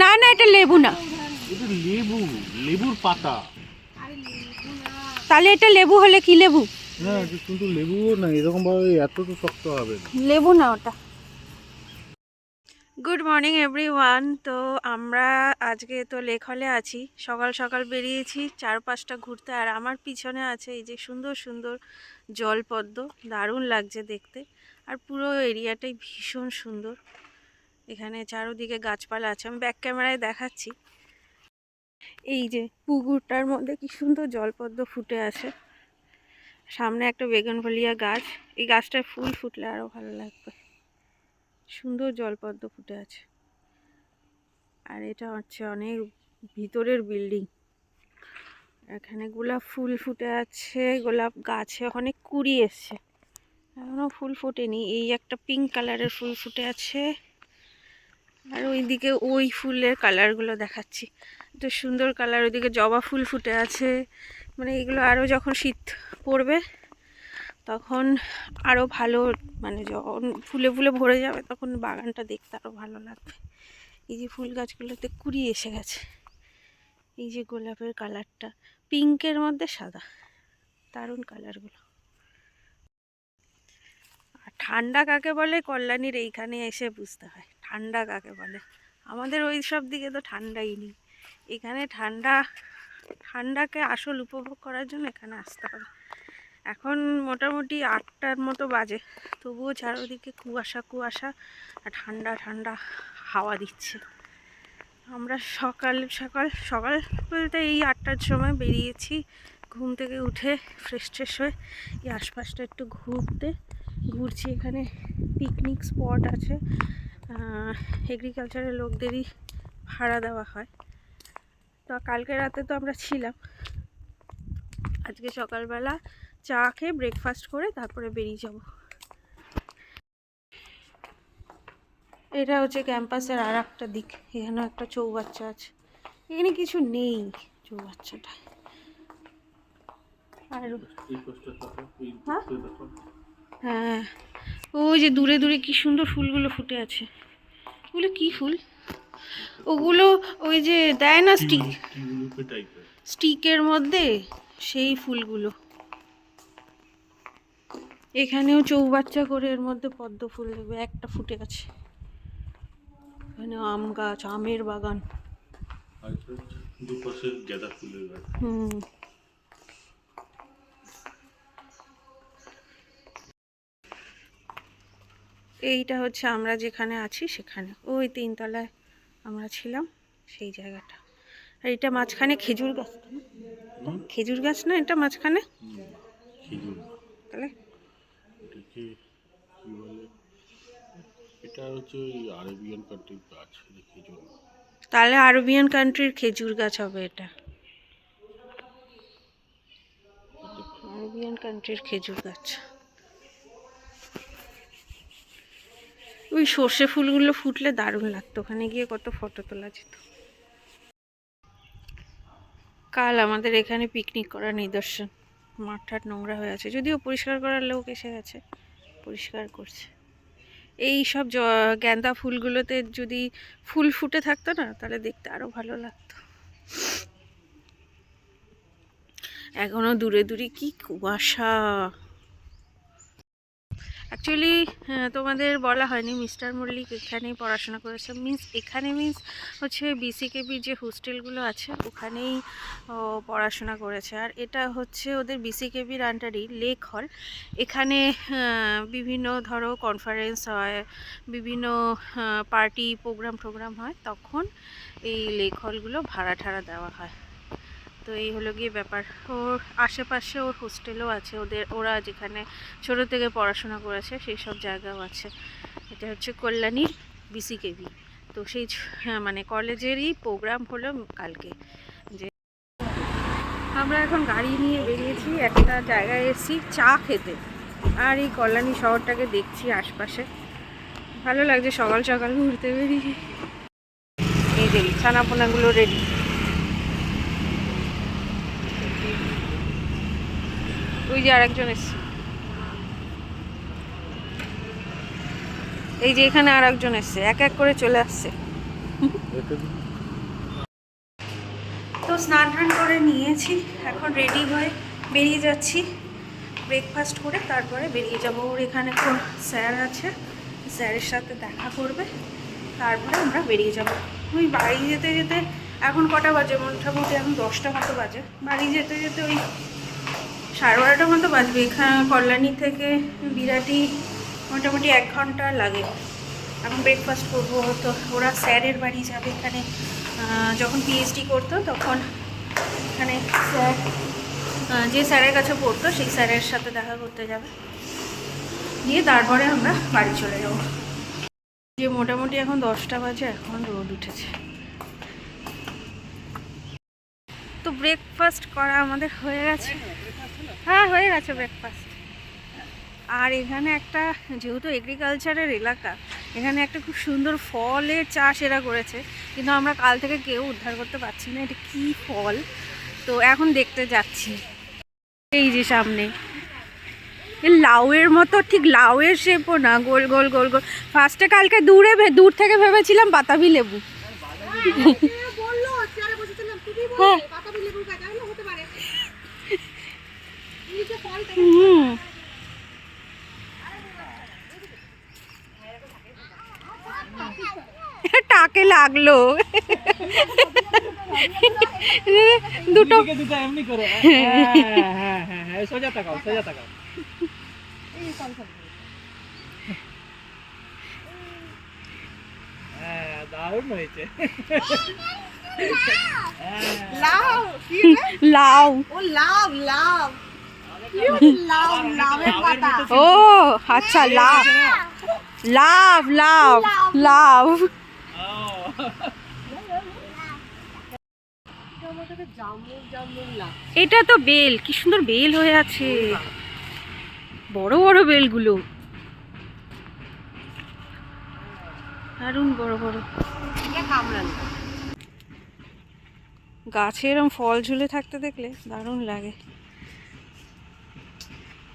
না না এটা লেবু না। এটা লেবু লেবুর পাতা। তাহলে এটা লেবু হলে কি লেবু? হ্যাঁ এটা কিন্তু লেবুও না এরকম ভাবে এত তো শক্ত হবে লেবু না ওটা। গুড মর্নিং এভরিওয়ান তো আমরা আজকে তো লেক হলে আছি। সকাল সকাল বেরিয়েছি চারপাশটা ঘুরতে। আর আমার পিছনে আছে এই যে সুন্দর সুন্দর জলপদ্ম। দারুণ লাগছে দেখতে। আর পুরো এরিয়াটাই ভীষণ সুন্দর। এখানে চারোদিকে গাছপালা আছে, আমি ব্যাক ক্যামেরায় দেখাচ্ছি। এই যে পুকুরটার মধ্যে কি সুন্দর জলপদ্ম ফুটে আছে। সামনে একটা বেগুনভলিয়া গাছ, এই গাছটায় ফুল ফুটলে আরও ভালো লাগবে। সুন্দর জলপদ্ম ফুটে আছে। আর এটা হচ্ছে অনেক ভিতরের বিল্ডিং। এখানে গোলাপ ফুল ফুটে আছে, গোলাপ গাছে অনেক কুড়ি এসছে। এখনও ফুল ফোটেনি, এই একটা পিঙ্ক কালারের ফুল ফুটে আছে। আর ওইদিকে ওই ফুলের কালারগুলো দেখাচ্ছি। তো সুন্দর কালার, ওইদিকে জবা ফুল ফুটে আছে। মানে এগুলো আরও যখন শীত পড়বে, তখন আরও ভালো মানে যখন ফুলে ফুলে ভরে যাবে, তখন বাগানটা দেখতে আরও ভালো লাগবে। এই যে ফুল গাছগুলোতে কুড়ি এসে গেছে। এই যে গোলাপের কালারটা, পিঙ্কের মধ্যে সাদা, দারুণ কালারগুলো। আর ঠান্ডা কাকে বলে? কল্যাণীর এইখানে এসে বুঝতে হয়। ঠান্ডা কাকে বলে? আমাদের ওই সব দিকে তো ঠান্ডাই নেই। এখানে ঠান্ডা, ঠান্ডাকে আসল উপভোগ করার জন্য এখানে আসতে হবে। এখন মোটামুটি আটটার মতো বাজে, তবুও চারোদিকে কুয়াশা কুয়াশা আর ঠান্ডা ঠান্ডা হাওয়া দিচ্ছে। আমরা সকাল সকাল সকাল বলতে এই আটটার সময় বেরিয়েছি, ঘুম থেকে উঠে ফ্রেশ ট্রেশ হয়ে এই আশপাশটা একটু ঘুরতে। ঘুরছি এখানে পিকনিক স্পট আছে। এগ্রিকালচারের লোকদেরই ভাড়া দেওয়া হয়। তো কালকে রাতে তো আমরা ছিলাম। আজকে সকালবেলা চা খেয়ে ব্রেকফাস্ট করে তারপরে বেরিয়ে যাব। এটা হচ্ছে ক্যাম্পাসের আর একটা দিক। এখানেও একটা চৌবাচ্চা আছে। এখানে কিছু নেই চৌবাচ্চাটা। আর হ্যাঁ? হ্যাঁ। ওই যে দূরে দূরে কি সুন্দর ফুলগুলো ফুটে আছে। ওগুলো কি ফুল? ওগুলো ওই যে দেয় না স্টিক স্টিকের মধ্যে সেই ফুলগুলো। এখানেও চৌবাচ্চা করে এর মধ্যে পদ্ম ফুল দেবে একটা ফুটে আছে এখানে আম গাছ আমের বাগান। দুপাশে গাঁদা ফুলের গাছ। হুম। এইটা হচ্ছে আমরা যেখানে আছি সেখানে। ওই তিনতলায় আমরা ছিলাম সেই জায়গাটা। আর এটা মাঝখানে খেজুর গাছ? খেজুর গাছ না এটা মাঝখানে? তাহলে? এটা হচ্ছে আরবিয়ান কান্ট্রির গাছ খেজুর তাহলে আরবিয়ান কান্ট্রির খেজুর গাছ হবে এটা। আরবিয়ান কান্ট্রির খেজুর গাছ। ওই সর্ষে ফুলগুলো ফুটলে দারুণ লাগতো। ওখানে গিয়ে কত ফটো তোলা যেত। কাল আমাদের এখানে পিকনিক করার নিদর্শন। মাঠ ঠাট নোংরা হয়ে আছে। যদিও পরিষ্কার করার লোক এসে গেছে, পরিষ্কার করছে। এই সব গ্যান্দা ফুলগুলোতে যদি ফুল ফুটে থাকতো না, তাহলে দেখতে আরও ভালো লাগতো। এখনও দূরে দূরে কি কুয়াশা। অ্যাকচুয়ালি তোমাদের বলা হয়নি, মিস্টার মল্লিক এখানেই পড়াশোনা করেছে। মিন্স এখানে মিন্স হচ্ছে বিসিকেবি যে হোস্টেলগুলো আছে, ওখানেই পড়াশোনা করেছে। আর এটা হচ্ছে ওদের বিসিকেবির আন্ডারই লেক হল এখানে বিভিন্ন ধরো কনফারেন্স হয়, বিভিন্ন পার্টি প্রোগ্রাম টোগ্রাম হয়, তখন এই লেক হলগুলো ভাড়া ঠাড়া দেওয়া হয়। তো এই হলো গিয়ে ব্যাপার। ওর আশেপাশে ওর হোস্টেলও আছে। ওদের ওরা যেখানে ছোটো থেকে পড়াশোনা করেছে সেই সব জায়গাও আছে। এটা হচ্ছে কল্যাণীর বিসিকেবি তো সেই হ্যাঁ, মানে কলেজেরই প্রোগ্রাম হলো কালকে। যে আমরা এখন গাড়ি নিয়ে বেরিয়েছি একটা জায়গায় এসেছি চা খেতে। আর এই কল্যাণী শহরটাকে দেখছি আশপাশে। ভালো লাগছে সকাল সকাল ঘুরতে বেরিয়ে। এই যে ছানাপোনাগুলো রেডি ওই যে আরেকজন এসছে। এই যে এখানে আরেকজন এসছে, এক এক করে চলে আসছে। তো স্নান টান করে নিয়েছি, এখন রেডি হয়ে বেরিয়ে যাচ্ছি। ব্রেকফাস্ট করে তারপরে বেরিয়ে যাব। ওর এখানে কোন স্যার আছে, স্যারের সাথে দেখা করবে। তারপরে আমরা বেরিয়ে যাব। ওই বাড়ি যেতে যেতে এখন কটা বাজে? মোটামুটি এখন দশটা মতো বাজে। বাড়ি যেতে যেতে ওই সাড়ে বারোটা মতো বাজবে। এখানে কল্যাণী থেকে বিরাটি মোটামুটি এক ঘণ্টা লাগে। এখন ব্রেকফাস্ট করব তো ওরা স্যারের বাড়ি যাবে এখানে। যখন পিএইচডি করতো তখন এখানে স্যার যে স্যারের কাছে পড়তো সেই স্যারের সাথে দেখা করতে যাবে। দিয়ে তারপরে আমরা বাড়ি চলে যাব। যে মোটামুটি এখন দশটা বাজে, এখন রোদ উঠেছে তো ব্রেকফাস্ট করা আমাদের হয়ে গেছে। হ্যাঁ হয়ে গেছে ব্রেকফাস্ট আর এখানে একটা যেহেতু এগ্রিকালচারের এলাকা এখানে একটা খুব সুন্দর ফলের চাষ এরা করেছে। কিন্তু আমরা কাল থেকে কেউ উদ্ধার করতে পারছি না এটা কি ফল? তো এখন দেখতে যাচ্ছি। এই যে সামনে। লাউয়ের মতো ঠিক লাউয়ের শেপও না গোল গোল গোল গোল। ফার্স্টে কালকে দূরে দূর থেকে ভেবেছিলাম বাতাবি লেবু। হ্যাঁ। বললে বাতাবি লেবুর গাছ আমি বললাম, হতে পারে নিচে ফলটা হুম। টাকে লাগল। দুটো দুটো এমনি করো। হ্যাঁ হ্যাঁ। হ্যাঁ সোজা তাকাও সোজা তাকাও। দারুণ হয়েছে। লাউ লাউ ও লাভ লাভ লাভ লাভের পাতা ও আচ্ছা লাভ। লাভ লাভ লাভ। এটা তো বেল, কি সুন্দর বেল হয়ে আছে। বড় বড় বেলগুলো। দারুণ, বড় বড়। গাছে এরম ফল ঝুলে থাকতে দেখলে দারুণ লাগে।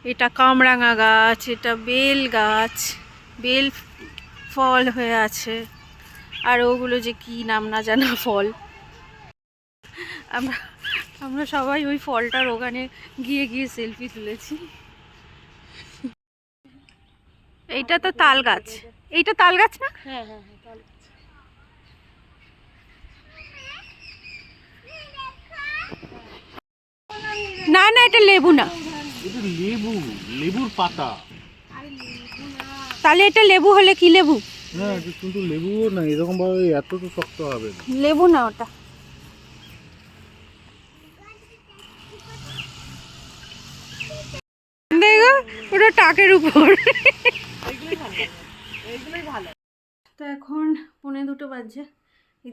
এটা কামরাঙা গাছ এটা বেল গাছ বেল ফল হয়ে আছে। আর ওগুলো যে কি নাম না জানা ফল। আমরা আমরা সবাই ওই ফলটার ওখানে গিয়ে গিয়ে সেলফি তুলেছি। এইটা তো তাল গাছ। এইটা তাল গাছ না? হ্যাঁ হ্যাঁ হ্যাঁ চল না না এটা লেবু না। এটা লেবু লেবুর পাতা। তাহলে এটা লেবু হলে কি লেবু? হ্যাঁ এটা কিন্তু লেবুও না এরকম ভাবে এত তো শক্ত হবে না। লেবু না ওটা। দেখো ওটা টাকের উপর। এইগুলোই ভালো। এইগুলোই ভালো। তো এখন পৌনে দুটো বাজছে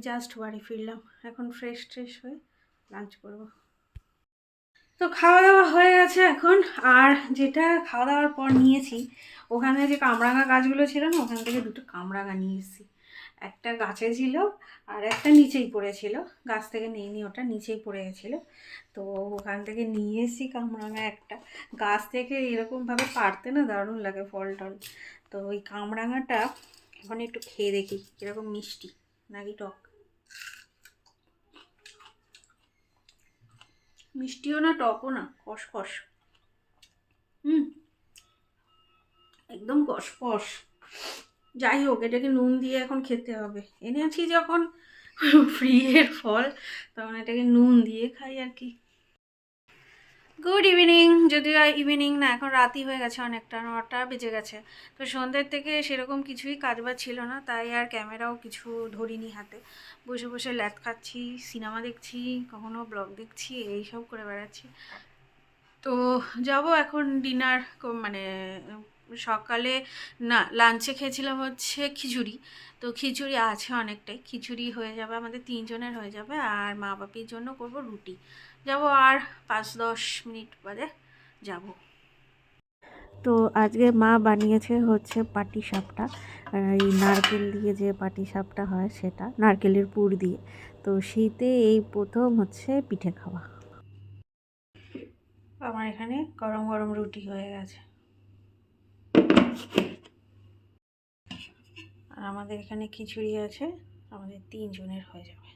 জাস্ট বাড়ি ফিরলাম। এখন ফ্রেশ ট্রেশ হয়ে লাঞ্চ করব। তো খাওয়া দাওয়া হয়ে গেছে এখন। আর যেটা খাওয়া দাওয়ার পর নিয়েছি, ওখানে যে কামরাঙা গাছগুলো ছিল না, ওখান থেকে দুটো কামরাঙা নিয়ে এসেছি। একটা গাছে ছিল আর একটা নিচেই পড়েছিল। গাছ থেকে নিয়ে নিয়ে ওটা নিচেই পড়ে গেছিল। তো ওখান থেকে নিয়ে এসেছি কামরাঙা একটা। গাছ থেকে এরকমভাবে পারতে না দারুণ লাগে ফল টল তো ওই কামরাঙাটা এখন একটু খেয়ে দেখি, কীরকম মিষ্টি নাকি টক। মিষ্টিও না, টকও না কষকস হুম, একদম কষকস যাই হোক, এটাকে নুন দিয়ে এখন খেতে হবে। এনেছি যখন ফ্রি এর ফল, তখন এটাকে নুন দিয়ে খাই আর কি। গুড ইভিনিং যদিও ইভিনিং না, এখন রাতই হয়ে গেছে অনেকটা, নটা বেজে গেছে। তো সন্ধ্যের থেকে সেরকম কিছুই কাজবাজ ছিল না, তাই আর ক্যামেরাও কিছু ধরিনি হাতে। বসে বসে ল্যাদ খাচ্ছি, সিনেমা দেখছি, কখনো ব্লগ দেখছি, এই সব করে বেড়াচ্ছি। তো যাব এখন ডিনার মানে সকালে, না লাঞ্চে খেয়েছিলাম হচ্ছে খিচুড়ি। তো খিচুড়ি আছে অনেকটাই। খিচুড়ি হয়ে যাবে, আমাদের তিনজনের হয়ে যাবে। আর মা বাপির জন্য করব রুটি। যাব আর পাঁচ দশ মিনিট বাদে যাব। তো আজকে মা বানিয়েছে হচ্ছে পাটি সাপটা। এই নারকেল দিয়ে যে পাটি সাপটা হয় সেটা, নারকেলের পুর দিয়ে। তো শীতে এই প্রথম হচ্ছে পিঠে খাওয়া। আমার এখানে গরম গরম রুটি হয়ে গেছে। আর আমাদের এখানে খিচুড়ি আছে আমাদের তিনজনের হয়ে যাবে।